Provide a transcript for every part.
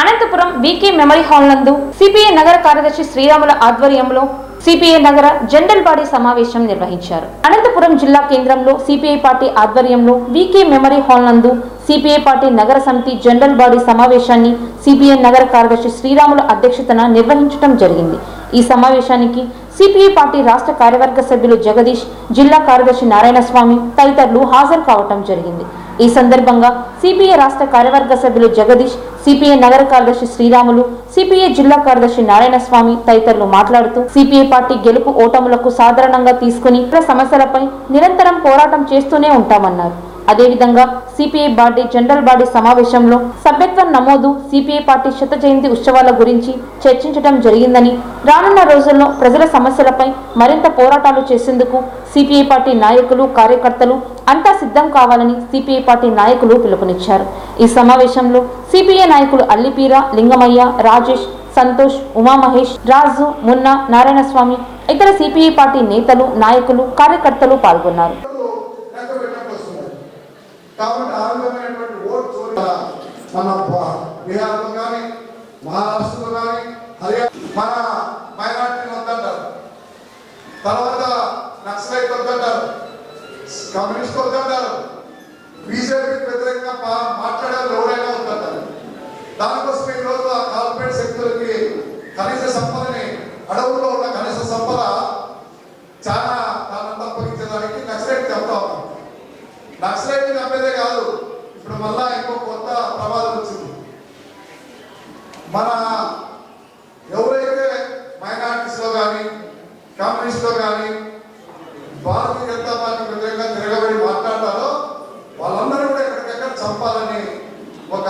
Anantapuram VK memory hall నందు CPI నగర కార్యదర్శి శ్రీరాముల ఆధ్వర్యంలో సిపిఐ నగర జనరల్ బాడీ సమావేశం నిర్వహించారు. అనంతపురం జిల్లా కేంద్రంలో సిపిఐ పార్టీ ఆధ్వర్యంలో వికే మెమరీ హాల్ నందు సిపిఐ పార్టీ నగర సమితి జనరల్ బాడీ సమావేశాన్ని సిపిఐ నగర కార్యదర్శి శ్రీరాముల అధ్యక్షతన నిర్వహించడం జరిగింది. ఈ సమావేశానికి సిపిఐ పార్టీ రాష్ట్ర కార్యవర్గ సభ్యులు జగదీష్ జిల్లా కార్యదర్శి నారాయణస్వామి తదితరులు హాజరు కావటం జరిగింది. ఈ సందర్భంగా సిపిఐ రాష్ట్ర కార్యవర్గ సభ్యులు జగదీష్ సిపిఐ నగర కార్యదర్శి శ్రీరాములు సిపిఐ జిల్లా కార్యదర్శి నారాయణస్వామి తదితరులు మాట్లాడుతూ సిపిఐ పార్టీ గెలుపు ఓటములకు సాధారణంగా తీసుకుని ఇతర సమస్యలపై నిరంతరం పోరాటం చేస్తూనే ఉంటామన్నారు. అదేవిధంగా సిపిఐ పార్టీ జనరల్ బాడీ సమావేశంలో సభ్యత్వం నమోదు సిపిఐ పార్టీ శత జయంతి ఉత్సవాల గురించి చర్చించడం జరిగిందని రానున్న రోజుల్లో ప్రజల సమస్యలపై మరింత పోరాటాలు చేసేందుకు సిపిఐ పార్టీ నాయకులు కార్యకర్తలు అంతా సిద్ధం కావాలని సిపిఐ పార్టీ నాయకులు పిలుపునిచ్చారు. ఈ సమావేశంలో సిపిఐ నాయకులు అల్లిపీర లింగమయ్య రాజేష్ సంతోష్ ఉమామహేష్ రాజు మున్నా నారాయణస్వామి ఇతర సిపిఐ పార్టీ నేతలు నాయకులు కార్యకర్తలు పాల్గొన్నారు. కాబట్టి ఆ విధమైనటువంటి మన బీహార్లో కానీ మహారాష్ట్రలో కానీ హర్యానా మన మైనార్టీ వద్దంటారు. తర్వాత నక్సలైట్ వద్దంటారు. కమ్యూనిస్ట్ వద్దన్నారు బీజేపీకి వ్యతిరేకంగా మాట్లాడాలి ఎవరైనా వద్దంటారు దానికోసం ఈ రోజు ఆ కార్పొరేట్ శక్తులకి కనీస సంపదని అడవుల్లో ఉన్న కనీస సంపద చాలా దాన్ని తప్పగించడానికి నక్సలైట్ చెప్తా ఉన్నాం. నక్సలైట్ నమ్మేదే కాదు ఇప్పుడు మళ్ళా ఇంకో కొత్త ప్రమాదం వచ్చింది మన ఎవరైతే మైనార్టీస్లో కానీ కమ్యూనిస్ట్లో కానీ భారతీయ జనతా పార్టీ వ్యతిరేకంగా తిరగబడి మాట్లాడతారో వాళ్ళందరూ కూడా ఎక్కడికెక్కడ చంపాలని ఒక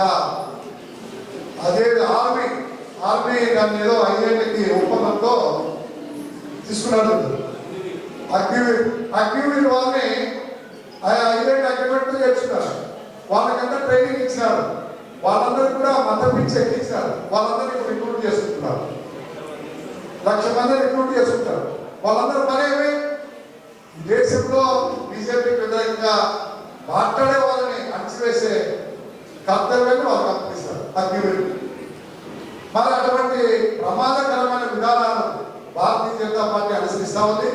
అదే ఆర్మీ ఆర్మీ దాన్ని ఏదో ఐదేళ్ళకి ఒప్పందంతో తీసుకున్నాడు అగ్నివీర్ అగ్నివీర్ వాళ్ళని ఆ ఐదేళ్ళు అగ్రిమెంట్ చేర్చున్నారు వాళ్ళకంతా ట్రైనింగ్ ఇచ్చినారు వాళ్ళందరూ కూడా మత పిచ్చి ఎక్కించినారు వాళ్ళందరూ రిక్రూట్ చేసుకుంటున్నారు. లక్ష మంది రిక్రూట్ చేసుకుంటారు వాళ్ళందరూ పనేమి దేశంలో బీజేపీకి వ్యతిరేకంగా మాట్లాడే వాళ్ళని అణచివేసే కర్తవ్యాన్ని వాళ్ళు అప్పగిస్తారు అగ్నివీర్ మరి అటువంటి ప్రమాదకరమైన విధానాలను భారతీయ జనతా పార్టీ అనుసరిస్తా ఉంది.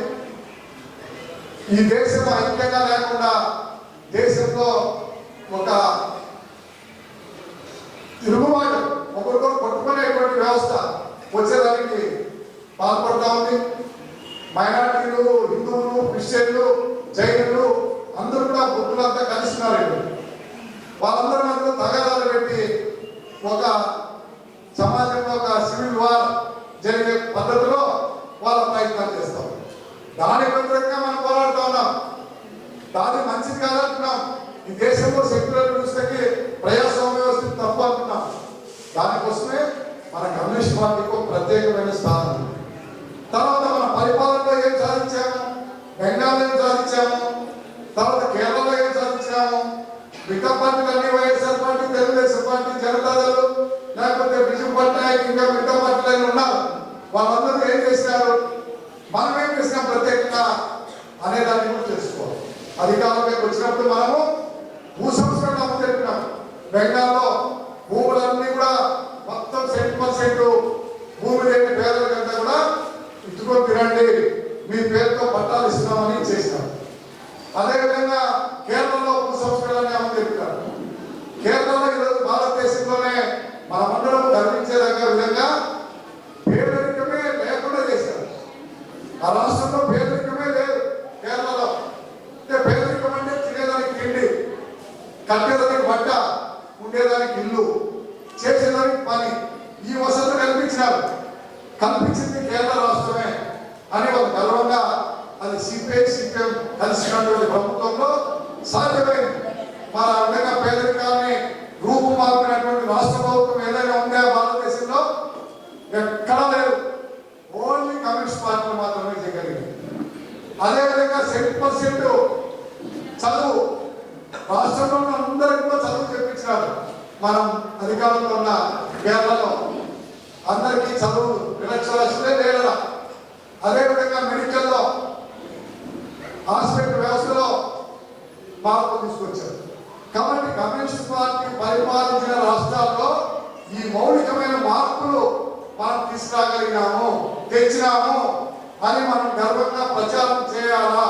ఈ దేశంలో ఐక్యంగా లేకుండా దేశంలో ఒక వ్యవస్థ వచ్చేదానికి పాల్పడతా ఉంది. మైనార్టీలు హిందువులు క్రిస్టియన్లు జైనులు అందరూ కూడా గుర్తులంతా కలిసినారు వాళ్ళందరి మధ్యలో తగాదాలు పెట్టి ఒక సమాజంలో ఒక సివిల్ వార్ జరిగే పద్ధతిలో వాళ్ళ ప్రయత్నాలు చేస్తాం. దానికి వ్యతిరేకంగా మనం పోరాడుతూ ఉన్నాం. దాని మంచిది కాదంటున్నాం. ఈ దేశంలో శక్తి వ్యవస్థకి ప్రజాస్వామ్య వ్యవస్థ తప్పు అంటున్నాం దానికోసమే మన కమ్యూనిస్ట్ పార్టీకి ఒక ప్రత్యేకమైన స్థానం. తర్వాత మన పరిపాలనలో ఏం సాధించాము? బెంగాల్లో ఏం సాధించాము? తర్వాత కేరళలో ఏం సాధించాము? మిగతా పార్టీలు అన్ని YSR party Telugu Desam party Janata Dal లేకపోతే బిజు పట్నాయక్ ఇంకా మిగతా పార్టీలు అన్ని ఉన్నారు. వాళ్ళందరూ ఏం చేసినారు మనం ఏం చేసినాం ప్రత్యేకంగా అనే దాన్ని కూడా తెలుసుకోవాలి అధికారంలోకి వచ్చినప్పుడు మనము భూ సంస్కరణ తెలిపినాం బెంగాల్లో భూములన్నీ కూడా మొత్తం సెంట్ పర్సెంట్ భూమి లేని పేదలకంతా కూడా ఇట్టుకొని తినండి మీ పేరుతో పట్టాలు ఇస్తున్నామని చేసినాం అదేవిధంగా కేరళలో భూ సంస్కరణ ఏమని చెప్పారు కేరళలో ఈరోజు భారతదేశంలోనే మన మండలం గర్వించేదగ్గ విధంగా పేదరికమే లేకుండా చేశారు ఆ రాష్ట్రంలో పేదరికమే లేదు కేరళలో అంటే పేదరికం అంటే తినేదానికి తిండి కట్టేదానికి బట్ట ఉండేదానికి ఇల్లు చేసేదానికి పని ఈ వసతులు కల్పించినారు కల్పించింది కేరళ రాష్ట్రమే అని ఒక గర్వంగా అది సిపిఐ సిపిఎం కలిసినటువంటి ప్రభుత్వంలో సాధ్యమైంది మరి విధంగా పేదరికాన్ని రూపుమాపినటువంటి రాష్ట్ర ప్రభుత్వం ఏదైనా ఉందా భారతదేశంలో? ఎక్కడ లేదు. ఓన్లీ కమ్యూనిస్ట్ పార్టీలు మాత్రమే చేయగలిగింది. అదేవిధంగా సెంట్ పర్సెంట్ చదువు. రాష్ట్రంలో ఉన్న అందరికి కూడా చదువు చెప్పించినారు. మనం అధికారంలో ఉన్న కేరళలో అందరికీ చదువు నిరక్షరాస్యులే లేడరా అదేవిధంగా మెడికల్లో హాస్పిటల్ వ్యవస్థలో మార్పు తీసుకొచ్చారు. కాబట్టి కమ్యూనిస్ట్ పార్టీ పరిపాలించిన రాష్ట్రాల్లో ఈ మౌలికమైన మార్పులు మనం తీసుకురాగలిగినాము తెచ్చినాము. అని మనం గర్వంగా ప్రచారం చేయాలా?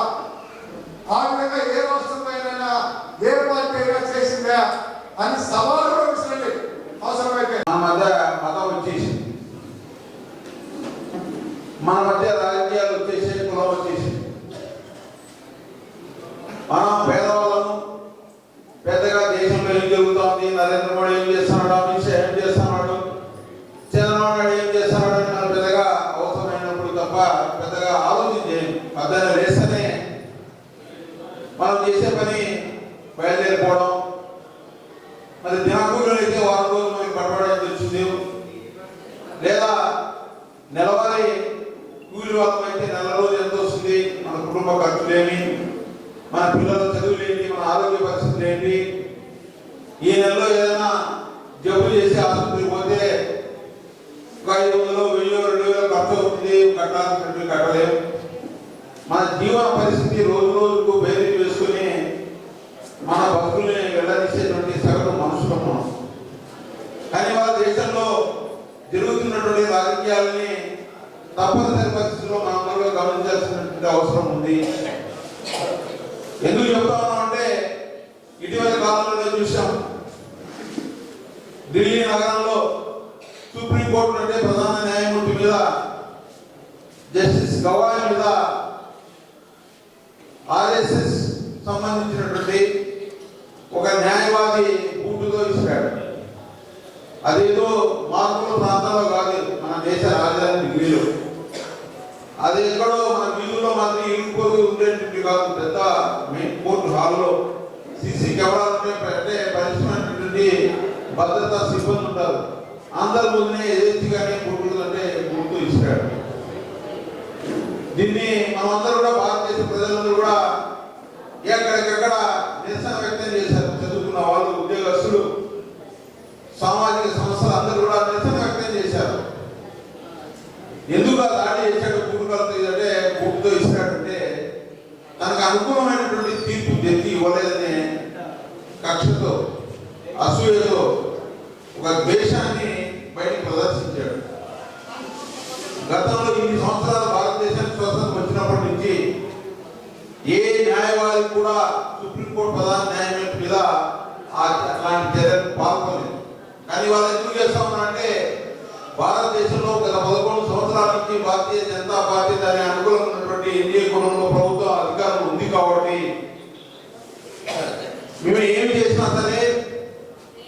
ఆ విధంగా ఏ రాష్ట్రంపైన ఏ పార్టీ అయినా చేసిందా అని సవాలు కూడా విసిరండి. అవసరమైతే. మన మధ్య మతం వచ్చేసి మన మధ్య రాజకీయాలు వచ్చేసి కులం వచ్చేసి మనం పేదవాళ్ళము పెద్దగా దేశంలో ఏం జరుగుతోంది నరేంద్ర మోడీ ఏం చేస్తున్నాడు అమిత్ షా ఏం చేస్తున్నాడు చంద్రబాబు నాయుడు ఏం చేస్తున్నాడు అని మనం పెద్దగా అవసరమైనప్పుడు తప్ప పెద్దగా ఆలోచించే పద్దెన వేస్తేనే మనం చేసే పని బయలుదేరిపోవడం మరి దినకూలీలు అయితే వారం రోజులు మనకి పడబడని వచ్చింది లేదా నెలవారీ కూలి వాళ్ళం అయితే నెల రోజు ఎంత వస్తుంది. మన కుటుంబ ఖర్చులేమి మన పిల్లల చదువులు ఏంటి మన ఆరోగ్య పరిస్థితులు ఏంటి గమనించాల్సినటువంటి అవసరం ఉంది. ఎందుకు చెప్తా అంటే ఇటీవల కాలంలో చూసాం ఢిల్లీ నగరంలో సుప్రీంకోర్టు అంటే ప్రధాన న్యాయమూర్తి మీద జస్టిస్ గవాయ్ మీద ఆర్ఎస్ఎస్ సంబంధించినటువంటి ఒక న్యాయవాది బూటుతో ఇచ్చాడు. అదేదో మార్పుల ప్రాంతంలో కాదు మన దేశ రాజధాని ఢిల్లీలో. అది ఎక్కడో మన వీధుల్లో మంది ఇంకొక ఉండేటువంటి కాదు పెద్ద మెయిన్ కోర్టు హాల్లో సీసీ కెమెరాలు ఉంటాయి అంటే పరిశ్రమైనటువంటి భద్రతా సిబ్బంది ఉంటారు. అందరి ముందునే ఎదుర్చిగానే బూటులు గుర్తు ఇస్తాడు. దీన్ని మనమందరూ కూడా భారతదేశ ప్రజలందరూ కూడా గతంలో ఇన్ని సంవత్సరాలు భారతదేశానికి స్వతంత్రం వచ్చినప్పటి నుంచి ఏ న్యాయవాది కూడా సుప్రీంకోర్టు ప్రధాన న్యాయమూర్తి మీద అట్లాంటి అలాంటి చర్యలు పాల్గొలేదు కానీ వాళ్ళు ఎందుకు చేస్తా ఉన్నారంటే భారతదేశంలో గత పదకొండు సంవత్సరాల నుంచి భారతీయ జనతా పార్టీ దాని అనుకూలంగా ఉన్నటువంటి ఎన్డీఏ కులంలో ప్రభుత్వ అధికారం ఉంది కాబట్టి మేము ఏమి చేసినా సరే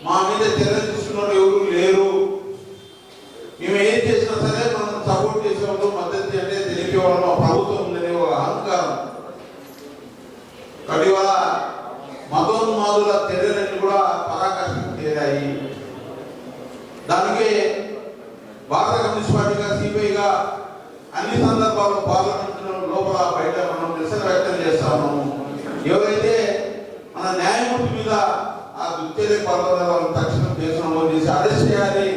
మా మీద చర్యలు తీసుకున్న ఎవరు లేరు మేము ఏం చేసినా సరే మనం సపోర్ట్ చేసేవాళ్ళు మద్దతు అంటే తెలిపేవాళ్ళు మా ప్రభుత్వం ఉందనే ఒక అహంకారం. కాబట్టి మతోన్మాదుల చర్యలన్నీ కూడా పరాకాష్ఠకు చేరాయి. దానికే భారత కమ్యూనిస్ట్ పార్టీగా సిపిఐగా అన్ని సందర్భాల్లో పార్లమెంట్ లోపల బయట మనం నిరసన వ్యక్తం చేస్తాము. ఎవరైతే మన న్యాయమూర్తి మీద ఆ దుశ్చర్య పాల్గొనే వాళ్ళని తక్షణం దేశంలో చేసి అరెస్ట్ చేయాలి.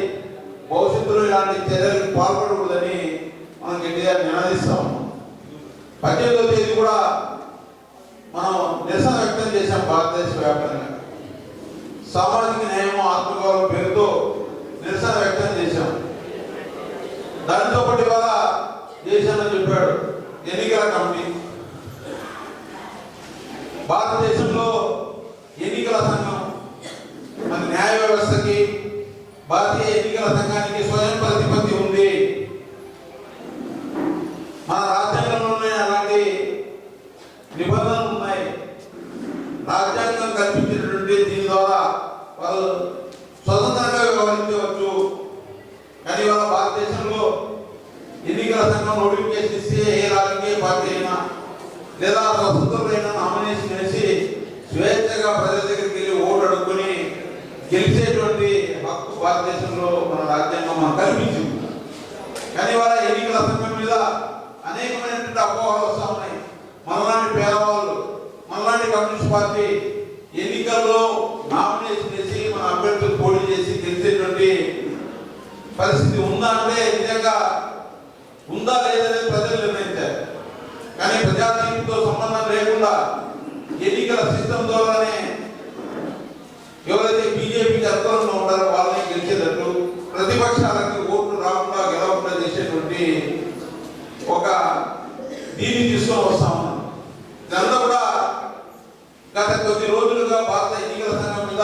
భవిష్యత్తులో ఇలాంటి చర్యలకు పాల్పడకూడదని మనం గట్టిగా నినాదిస్తాం పద్దెనిమిదో తేదీ కూడా మనం నిరసన వ్యక్తం చేశాం భారతదేశ వ్యాప్తంగా. సామాజిక న్యాయం ఆత్మగౌరవం పేరుతో నిరసన వ్యక్తం చేశాం. దానితో పాటు ఇవాళ దేశంలో చెప్పాడు ఎన్నికల కమిటీ. భారతదేశంలో ఎన్నికల సంఘం మన న్యాయ వ్యవస్థకి భారతీయ ఎన్నికల సంఘానికి స్వయం ప్రతిపత్తి ఉంది. మన రాజ్యాంగంలోనే అలాంటి నిబంధనలు ఉన్నాయి. రాజ్యాంగం కల్పించినటువంటి దీని ద్వారా వాళ్ళు స్వతంత్రంగా వ్యవహరించవచ్చు. కానీ వాళ్ళ భారతదేశంలో ఎన్నికల సంఘం నోటిఫికేషన్ ఇస్తే ఏ రాజకీయ పార్టీ అయినా లేదా స్వతంత్రులైన నామినేషన్ వేసి స్వేచ్ఛగా ప్రజల దగ్గరికి వెళ్ళి ఓటు అడుక్కొని గెలిచేటువంటి భారతదేశంలో మన రాజ్యాంగం మనం కల్పించింది కానీ వాళ్ళ ఎన్నికల సమయం మీద అనేకమైనటువంటి అపోహలు వస్తూ ఉన్నాయి. మనలాంటి పేదవాళ్ళు మనలాంటి కమ్యూనిస్ట్ పార్టీ ఎన్నికల్లో నామినేషన్ చేసి మన అభ్యర్థులు పోటీ చేసి గెలిచేటువంటి పరిస్థితి ఉందా అంటే నిజంగా ఉందా లేదనేది ప్రజలు నిర్ణయించారు కానీ ప్రజా తీర్పుతో సంబంధం లేకుండా ఎన్నికల సిస్టమ్ ద్వారానే ఎవరైతే బీజేపీకి అనుకూలంగా ఉంటారో వాళ్ళని గెలిచేటట్టు ప్రతిపక్షాలకి ఓట్లు రాకుండా గెలవకుండా చేసేటువంటి ఒక దీన్ని తీసుకొని వస్తా ఉన్నాం ఇదంతా కూడా గత కొద్ది రోజులుగా భారత ఎన్నికల సంఘం మీద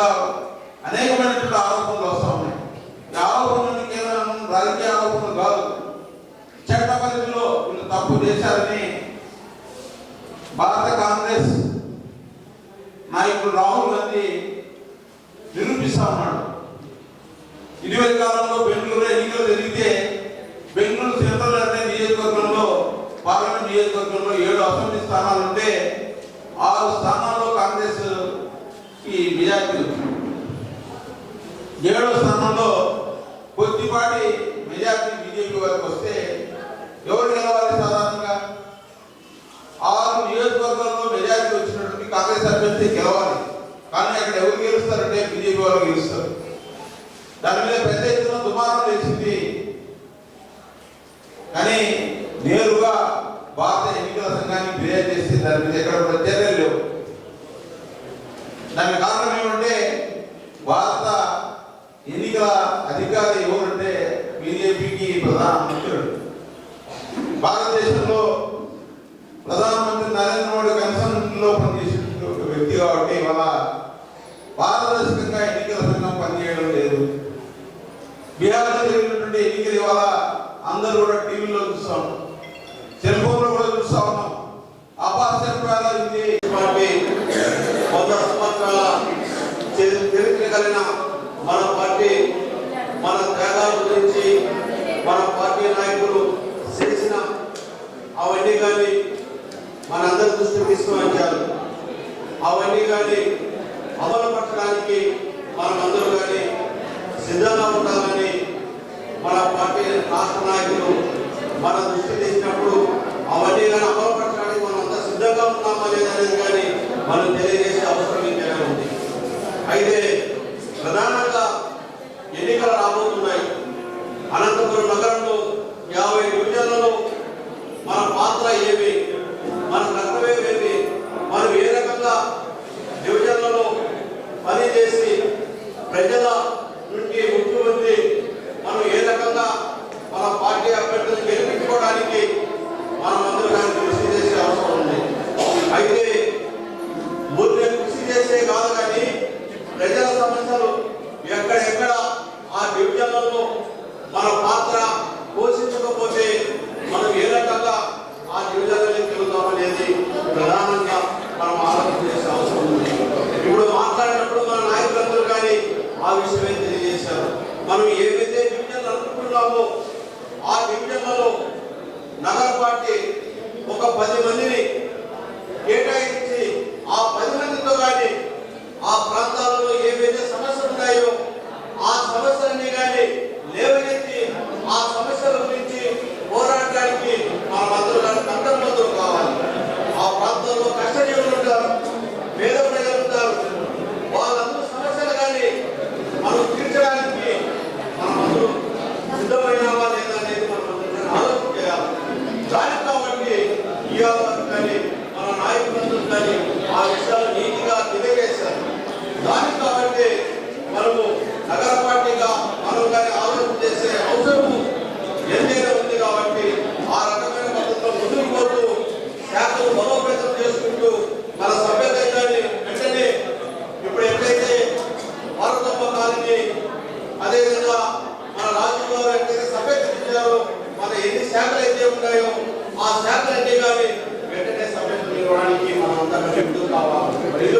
అనేకమైనటువంటి ఆరోపణలు వస్తా ఉన్నాయి ఈ ఆరోపణలు కేవలం రాజకీయ ఆరోపణలు కాదు చట్ట పరిధిలో వీళ్ళు తప్పు చేశారని భారత కాంగ్రెస్ నాయకుడు రాహుల్ గాంధీ నిరూపిస్తా ఉన్నాడు ఇటీవలి కాలంలో బెంగళూరు ఎన్నికలు జరిగితే బెంగళూరు సెంట్రల్ అనే నియోజకవర్గంలో పార్లమెంట్ నియోజకవర్గంలో ఏడు అసెంబ్లీ స్థానాలు ఉంటే ఆరు స్థానాల్లో కాంగ్రెస్కి మెజార్టీ వచ్చింది ఏడో స్థానంలో కొద్దిపాటి మెజార్టీ బీజేపీ వారికి వస్తే ఎవరు గెలవాలి సాధారణంగా ఆరు నియోజకవర్గాల్లో మెజార్టీ వచ్చినటువంటి కాంగ్రెస్ అభ్యర్థి గెలవాలి. కానీ అక్కడ ఎవరు గెలుస్తారంటే బీజేపీ వాళ్ళు గెలుస్తారు. దాని మీద పెద్ద ఎత్తున దుమారం లేచింది. కానీ నేరుగా భారత ఎన్నికల సంఘానికి ఫిర్యాదు చేసి దాని మీద ఎక్కడ కూడా చర్యలు లేవు. దానికి కారణం ఏమంటే భారత ఎన్నికల అధికారి ఎవరంటే బీజేపీకి ప్రధాన మంత్రుడు భారతదేశంలో ప్రధానమంత్రి కాబట్టి ఇవాళ పారదర్శకంగా ఎన్నికల సంఘం పనిచేయడం లేదు. బీహార్లో జరిగినటువంటి ఎన్నికలు ఇవాళ అందరూ కూడా టీవీలో చూస్తాం సెల్ ఫోన్లో కూడా చూస్తా ఉన్నాం. అపాస్యం ఇది పార్టీ వంద సంవత్సరాల చరిత్ర కలిగిన మన పార్టీ మన త్యాగాల గురించి మన పార్టీ నాయకులు చేసిన అవన్నీ కానీ మనందరి దృష్టికి తీసుకువచ్చారు. అవన్నీ కానీ అమలు పట్టడానికి మనమందరూ కానీ సిద్ధంగా ఉండాలని మన పార్టీ రాష్ట్ర నాయకులు మన దృష్టి తెచ్చినప్పుడు అవన్నీ కానీ అమలు పట్టడానికి మనం అంతా సిద్ధంగా ఉన్నామా లేదనేది కానీ మనం తెలియజేసే అవసరం ఇంకేమైనా ఉంది. అయితే ప్రధానంగా ఎన్నికలు రాబోతున్నాయి. అనంతపురం నగరంలో యాభై డివిజన్లలో మన పాత్ర ఏమి? మన